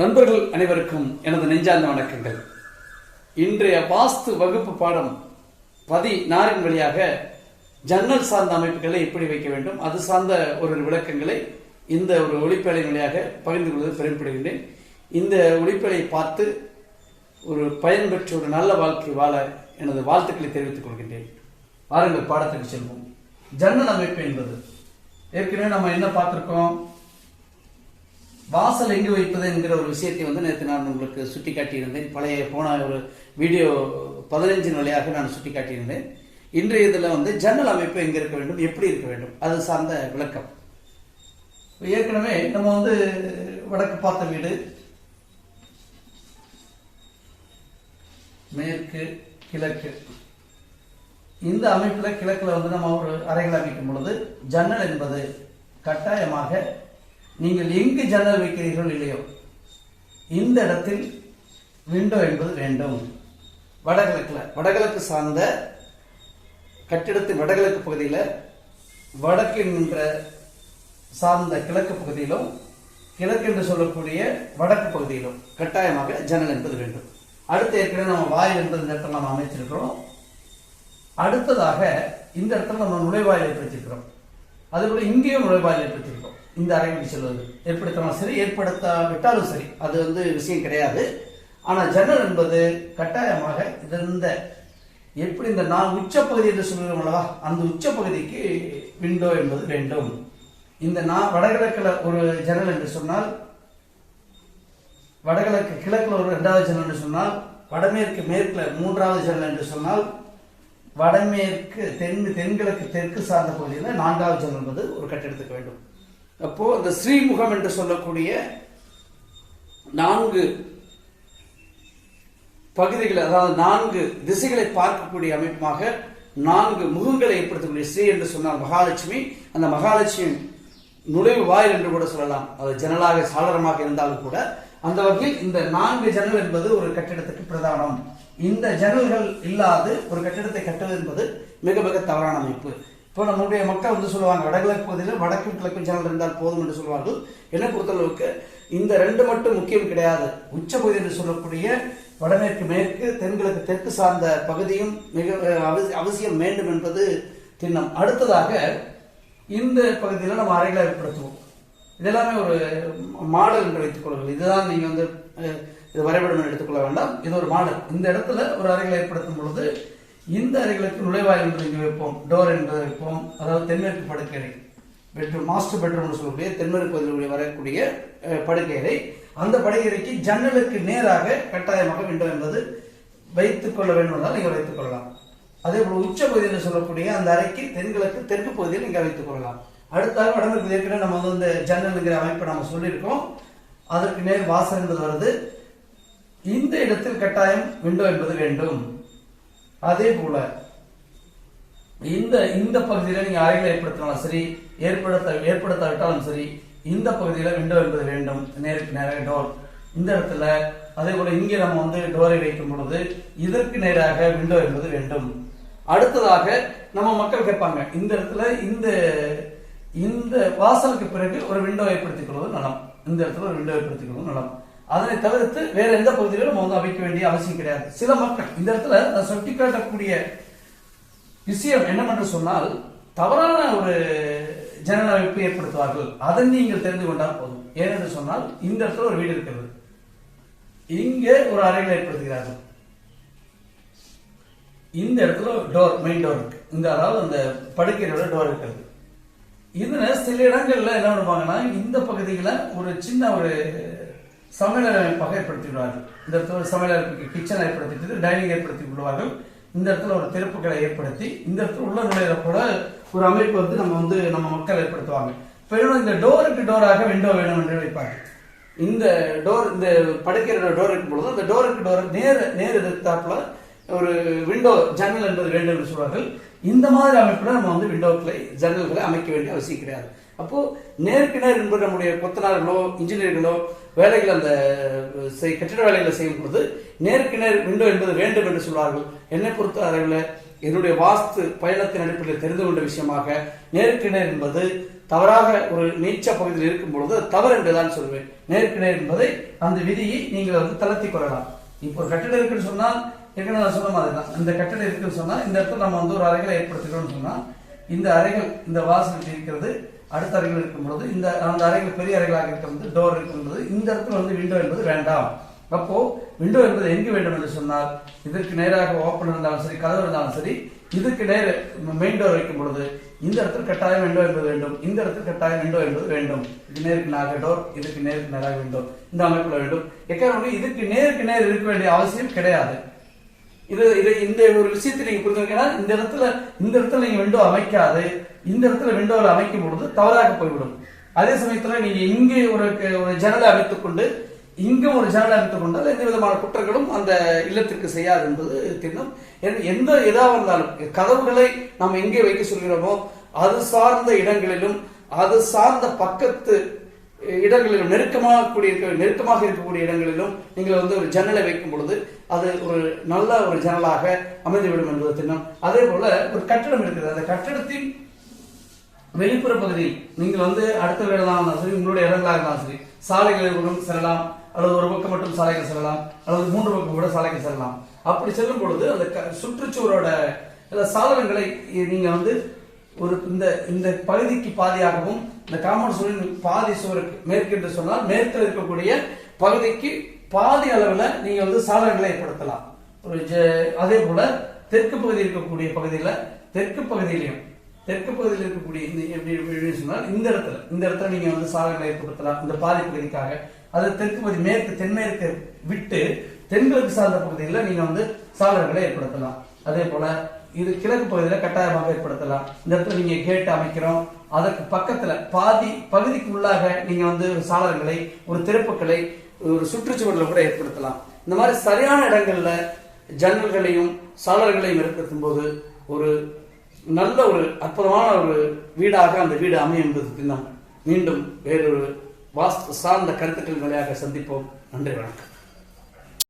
நண்பர்கள் அனைவருக்கும் எனது நெஞ்சார்ந்த வணக்கங்கள். இன்றைய வாஸ்து வகுப்பு பாடம் பதி நாரின் வழியாக ஜன்னல் சார்ந்த அமைப்புகளை எப்படி வைக்க வேண்டும் அது சார்ந்த ஒரு விளக்கங்களை இந்த ஒரு ஒளிப்பேழையின் வழியாக பகிர்ந்து கொள்வது பெருமைப்படுகின்றேன். இந்த ஒளிப்பேழையை பார்த்து ஒரு பயன்பெற்ற ஒரு நல்ல வாழ்க்கை வாழ எனது வாழ்த்துக்களை தெரிவித்துக் கொள்கின்றேன். வாருங்கள் பாடத்துக்கு செல்வோம். ஜன்னல் அமைப்பு என்பது. ஏற்கனவே நம்ம என்ன பார்த்துருக்கோம்? வாசல் எங்கு வைப்பது என்கிற ஒரு விஷயத்தை வந்து நேற்று நான் உங்களுக்கு சுட்டி காட்டியிருந்தேன் பழைய போன ஒரு வீடியோ பதினஞ்சு வழியாக நான் சுட்டி காட்டியிருந்தேன் இன்றைய இதில் வந்து ஜன்னல் அமைப்பு எங்கே இருக்க வேண்டும் எப்படி இருக்க வேண்டும் அது சார்ந்த விளக்கம். ஏற்கனவே நம்ம வந்து வடக்கு பார்த்த வீடு மேற்கு கிழக்கு. இந்த அமைப்பில் கிழக்கில் வந்து நம்ம ஒரு அறைகள் அமைக்கும் பொழுது ஜன்னல் என்பது கட்டாயமாக நீங்கள் எங்கு ஜன்னல் வைக்கிறீர்கள் இல்லையோ இந்த இடத்தில் விண்டோ என்பது வேண்டும். வடகிழக்கில் வடகிழக்கு சார்ந்த கட்டிடத்தின் வடகிழக்கு பகுதியில் வடக்கு என்கின்ற சார்ந்த கிழக்கு பகுதியிலும் கிழக்கு என்று சொல்லக்கூடிய வடக்கு பகுதியிலும் கட்டாயமாக ஜன்னல் என்பது வேண்டும். அடுத்து ஏற்கனவே நம்ம வாயில் என்பது இந்த இடத்துல நம்ம அமைச்சிருக்கிறோம். அடுத்ததாக இந்த இடத்துல நம்ம நுழைவாயில் ஏற்படுத்தியிருக்கிறோம் அதுபோல் இங்கேயும் நுழைவாயில் ஏற்படுத்தியிருக்கோம் இந்த அறைக்கு செல்வது. ஏற்படுத்தலாம் சரி ஏற்படுத்தாவிட்டாலும் சரி அது வந்து விஷயம் கிடையாது. ஆனால் ஜன்னல் என்பது கட்டாயமாக இருந்த எப்படி இந்த நான் உச்சப்பகுதி என்று சொல்கிறோம் அல்லவா? அந்த உச்சப்பகுதிக்கு விண்டோ என்பது வேண்டும். இந்த நான் வடகிழக்கில் ஒரு ஜன்னல் என்று சொன்னால் வடகிழக்கு கிழக்கில் ஒரு ரெண்டாவது ஜன்னல் என்று சொன்னால் வடமேற்கு மேற்கில் மூன்றாவது ஜன்னல் என்று சொன்னால் வடமேற்கு தென் தென்கிழக்கு தெற்கு சார்ந்த பகுதியில் நான்காவது ஜன்னல் என்பது ஒரு கட்டிடத்துக்கு வேண்டும். அப்போ இந்த ஸ்ரீமுகம் என்று சொல்லக்கூடிய நான்கு பகுதிகளை அதாவது நான்கு திசைகளை பார்க்கக்கூடிய அமைப்பாக நான்கு முகங்களை ஏற்படுத்தக்கூடிய ஸ்ரீ என்று சொன்னால் மகாலட்சுமி. அந்த மகாலட்சுமி நுழைவு வாயில் என்று கூட சொல்லலாம். அது ஜன்னலாக சாளரமாக இருந்தாலும் கூட அந்த வகையில் இந்த நான்கு ஜன்னல் என்பது ஒரு கட்டிடத்துக்கு பிரதானம். இந்த ஜன்னல்கள் இல்லாது ஒரு கட்டிடத்தை கட்டுவது என்பது மிக மிக தவறான அமைப்பு. இப்போ நம்மளுடைய மக்கள் வந்து சொல்லுவாங்க வடகிழக்கு பகுதியில் வடக்கும் கிழக்கும் சேனல் இருந்தால் போதும் என்று சொல்வார்கள். என்னை பொறுத்தளவுக்கு இந்த ரெண்டு மட்டும் முக்கியம் கிடையாது. உச்ச பகுதி என்று சொல்லக்கூடிய வடமேற்கு மேற்கு தென்கிழக்கு தெற்கு சார்ந்த பகுதியும் மிக அவசி- அவசியம் வேண்டும் என்பது திண்ணம். அடுத்ததாக இந்த பகுதியில் நம்ம அறைகளை ஏற்படுத்துவோம். இதெல்லாமே ஒரு மாடல் என்று வைத்துக் கொள்ளுங்கள். இதுதான் நீங்கள் வந்து இது வரைபடம் எடுத்துக்கொள்ள வேண்டாம். இது ஒரு மாடல். இந்த இடத்துல ஒரு அறைகளை ஏற்படுத்தும் பொழுது இந்த அறைகளுக்கு நுழைவாயில் என்று இங்கே வைப்போம். டோர் என்பதை வைப்போம். அதாவது தென்மேற்கு படுக்கறை பெட்ரூம் மாஸ்டர் பெட்ரூம்னு சொல்லக்கூடிய தென்மேற்கு பகுதியில் வரக்கூடிய படுக்கையறை. அந்த படுக்கையறைக்கு ஜன்னலுக்கு நேராக கட்டாயமாக விண்டோ என்பது வைத்துக் கொள்ள வேண்டும் என்றால் நீங்கள் வைத்துக் கொள்ளலாம். அதே போல உச்ச பகுதியில் சொல்லக்கூடிய அந்த அறைக்கு தென்கிழக்கு தெற்கு பகுதியில் நீங்கள் வைத்துக் கொள்ளலாம். அடுத்தாக வடமேற்கு ஏற்கனவே நம்ம வந்து இந்த ஜன்னல்ங்கிற அமைப்பை நம்ம சொல்லியிருக்கோம். அதற்கு நேர் வாசல் என்பது வருது. இந்த இடத்தில் கட்டாயம் விண்டோ என்பது வேண்டும். அதே போல இந்த இந்த பகுதியில் நீங்க அறைகளை ஏற்படுத்தினாலும் சரி ஏற்படுத்த ஏற்படுத்தாவிட்டாலும் சரி இந்த பகுதியில் விண்டோ என்பது வேண்டும். நேருக்கு நேராக டோர் இந்த இடத்துல அதே போல இங்கே நம்ம வந்து டோரை வைக்கும் பொழுது இதற்கு நேராக விண்டோ என்பது வேண்டும். அடுத்ததாக நம்ம மக்கள் கேட்பாங்க இந்த இடத்துல இந்த இந்த வாசலுக்கு பிறகு ஒரு விண்டோ ஏற்படுத்திக் கொள்வது நலம். இந்த இடத்துல ஒரு விண்டோ ஏற்படுத்திக் கொள்வது நலம். அதனை தவிர்த்து வேற எந்த பகுதியிலும் நம்ம வந்து அமைக்க வேண்டிய அவசியம் கிடையாது. சில மக்கள் இந்த இடத்துல நான் சுட்டி காட்டக்கூடிய விஷயம் என்னவென்று சொன்னால் தவறான ஒரு ஜன்னல் ஏற்படுத்துவார்கள். அதை நீங்கள் தெரிந்து கொண்டால் போதும். ஏனென்று சொன்னால் இந்த இடத்துல ஒரு வீடு இருக்கிறது. இங்கே ஒரு அறையில் ஏற்படுத்துகிறார்கள். இந்த இடத்துல டோர் மெயின் டோர் இருக்கு. இந்த அதாவது அந்த படுக்கையோட டோர் இருக்கிறது. இதுல சில இடங்கள்ல என்ன பண்ணுவாங்கன்னா இந்த பகுதியில ஒரு சின்ன ஒரு சமையல் அமைப்பாக ஏற்படுத்தி விடுவார்கள் இந்த இடத்துல சமையல் அமைப்புக்கு கிச்சன் ஏற்படுத்திட்டு டைனிங் ஏற்படுத்தி விடுவார்கள். இந்த இடத்துல ஒரு திருப்புகளை ஏற்படுத்தி இந்த இடத்துல உள்ள நுழையிற கூட ஒரு அமைப்பு வந்து நம்ம வந்து நம்ம மக்கள் ஏற்படுத்துவாங்க. பெரும் இந்த டோருக்கு டோராக விண்டோ வேணும் என்று வைப்பாங்க இந்த டோர் இந்த படுக்கிற டோர் இருக்கும் பொழுது அந்த டோருக்கு டோர் நேர் நேர் எதிர்த்தாப்புல ஒரு விண்டோ ஜன்னல் என்பது வேண்டும் என்று சொல்வார்கள். இந்த மாதிரி அமைப்புல நம்ம வந்து விண்டோக்களை ஜன்னல்களை அமைக்க வேண்டிய அவசியம் கிடையாது. அப்போது நேருக்கு நேர் என்பது நம்முடைய கொத்தனார்களோ இன்ஜினியர்களோ வேலைகள் அந்த செய்- கட்டிட வேலைகளை செய்யும் பொழுது நேருக்கு நேர் விண்டோ என்பது வேண்டும் என்று சொல்வார்கள். என்னை பொறுத்த அளவில் என்னுடைய வாஸ்து பயணத்தின் அடிப்படையில் தெரிந்து கொண்ட விஷயமாக நேருக்கு நேர் என்பது தவறாக ஒரு நீச்ச பகுதியில் இருக்கும் பொழுது தவறு என்றுதான் சொல்வேன். நேருக்கு நேர் என்பதை அந்த விதியை நீங்கள் வந்து தளர்த்தி கொள்ளலாம். இப்போ ஒரு கட்டிடம் இருக்குன்னு சொன்னால் ஏற்கனவே நான் சொன்ன மாதிரி தான். இந்த கட்டிடம் இருக்குன்னு சொன்னால் இந்த இடத்துல நம்ம வந்து ஒரு அறைகளை ஏற்படுத்துகிறோம்னு சொன்னால் இந்த அறைகள் இந்த வாசல் இருக்கிறது அடுத்த அறைகள் இருக்கும் பொழுது இந்த அந்த அறைகள் பெரிய அறைகளாக இருக்கிறது டோர் இருக்கும் பொழுது இந்த இடத்துல வந்து விண்டோ என்பது வேண்டாம். அப்போ விண்டோ என்பது எங்கு வேண்டும் என்று சொன்னால் இதற்கு நேராக ஓப்பன் இருந்தாலும் சரி கதவு இருந்தாலும் சரி இதுக்கு நேர் மெயின் டோர் வைக்கும் பொழுது இந்த இடத்துல கட்டாயம் விண்டோ என்பது வேண்டும் இந்த இடத்துல கட்டாயம் விண்டோ என்பது வேண்டும். இது நேருக்கு நேராக டோர் இதுக்கு நேருக்கு நேராக விண்டோ இந்த அமைப்புல வேண்டும். எக்காரணம் இதுக்கு நேருக்கு நேர் இருக்க வேண்டிய அவசியம் கிடையாது. இது இது இந்த ஒரு விஷயத்தை நீங்க புரிஞ்சுக்கன்னா இந்த இடத்துல இந்த இடத்துல நீங்க விண்டோ அமைக்காது. இந்த இடத்துல விண்டோவில் அமைக்கும் பொழுது தவறாக போய்விடும். அதே சமயத்துல நீங்க இங்கே ஒரு ஒரு ஜன்னலை அமைத்துக் கொண்டு இங்கும் ஒரு ஜன்னலை அமைத்துக் கொண்டால் எந்த விதமான குற்றங்களும் அந்த இல்லத்திற்கு செய்யாது என்பது தெரியும் எந்த- எந்த எதாக இருந்தாலும் கதவுகளை நாம் எங்கே வைக்க சொல்கிறோமோ அது சார்ந்த இடங்களிலும் அது சார்ந்த பக்கத்து இடங்களிலும் நெருக்கமாக கூடிய நெருக்கமாக இருக்கக்கூடிய இடங்களிலும் நீங்கள் வந்து ஒரு ஜன்னலை வைக்கும் பொழுது அது ஒரு நல்ல ஒரு ஜன்னலாக அமைந்துவிடும் என்பது திண்ணம். அதே போல ஒரு கட்டடம் இருக்குது அந்த கட்டடத்தின் வெளிப்புற பகுதியில் நீங்கள் வந்து அடுத்த வீடாக இருந்தாலும் சரி உங்களுடைய இடங்களாக இருந்தாலும் சரி சாலைகளில் செல்லலாம். அல்லது ஒரு பக்கம் மட்டும் சாலைகள் செல்லலாம். அல்லது மூன்று பக்கம் கூட சாலைகள் செல்லலாம். அப்படி செல்லும் பொழுது அந்த க- சாதனங்களை நீங்க வந்து ஒரு இந்த இந்த பகுதிக்கு பாதியாகவும் இந்த காமன் சுவரின் பாதி சுவருக்கு மேற்கு என்று சொன்னால் மேற்கில் இருக்கக்கூடிய பகுதிக்கு பாதி அளவில் நீங்க வந்து சாதனங்களை ஏற்படுத்தலாம். ஒரு அதே போல தெற்கு பகுதி இருக்கக்கூடிய பகுதியில தெற்கு பகுதியிலையும் தெற்கு பகுதியில் இருக்கக்கூடிய இந்த எப்படி சொன்னால் இந்த இடத்துல இந்த இடத்துல நீங்க வந்து சாதனங்களை ஏற்படுத்தலாம் இந்த பாதி பகுதிக்காக அது தெற்கு பகுதி மேற்கு தென்மேற்கு விட்டு தென்கிழக்கு சார்ந்த பகுதியில் நீங்க வந்து சாளரங்களை ஏற்படுத்தலாம். அதே போல இது கிழக்கு பகுதியில் கட்டாயமாக ஏற்படுத்தலாம். இந்த இடத்துல நீங்க கேட் அமைக்கிறோம். அதற்கு பக்கத்துல பாதி பகுதிக்கு உள்ளாக நீங்க வந்து ஒரு சாளரங்களை ஒரு திறப்புகளை ஒரு சுற்றுச்சுவரில் கூட ஏற்படுத்தலாம். இந்த மாதிரி சரியான இடங்கள்ல ஜன்னல்களையும் சாலர்களையும் ஏற்படுத்தும் போது ஒரு நல்ல ஒரு அற்புதமான ஒரு வீடாக அந்த வீடு அமையும் என்பதற்கு நாம் மீண்டும் வேறொரு வாஸ்து சார்ந்த கருத்துக்கள் வழியாக சந்திப்போம். நன்றி வணக்கம்.